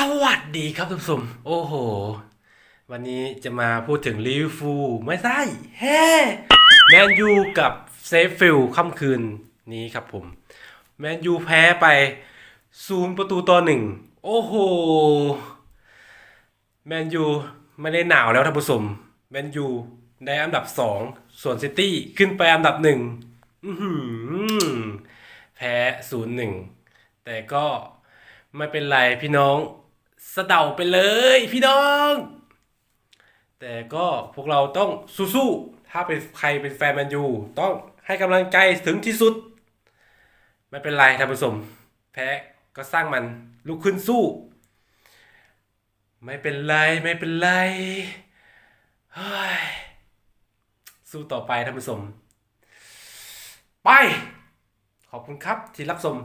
สวัสดีครับท่านผู้ชมโอ้โห วันนี้จะมาพูดถึงลิเวอร์พูลไม่ใช่เฮ้แมนยูกับเซฟฟิลค่ำคืนนี้ครับผม แมนยูแพ้ไปศูนย์ประตูต่อหนึ่งโอ้โห แมนยูไม่ได้หนาวแล้วท่านผู้ชมแมนยูได้อันดับสองส่วนซิตี้ขึ้นไปอันดับหนึ่งแพ้ศูนย์หนึ่งแต่ก็ไม่เป็นไรพี่น้อง สเดาไปเลยพี่น้อง แต่ก็พวกเราต้องสู้ๆ ถ้าเป็นใครเป็นแฟนแมนยู ต้องให้กำลังใจถึงที่สุด ไม่เป็นไรท่านผู้ชมแพ้ก็สร้างมันลุกขึ้นสู้ ไม่เป็นไรไม่เป็นไรเฮ้ยสู้ต่อไปท่านผู้ชม ไป ขอบคุณครับที่รับชม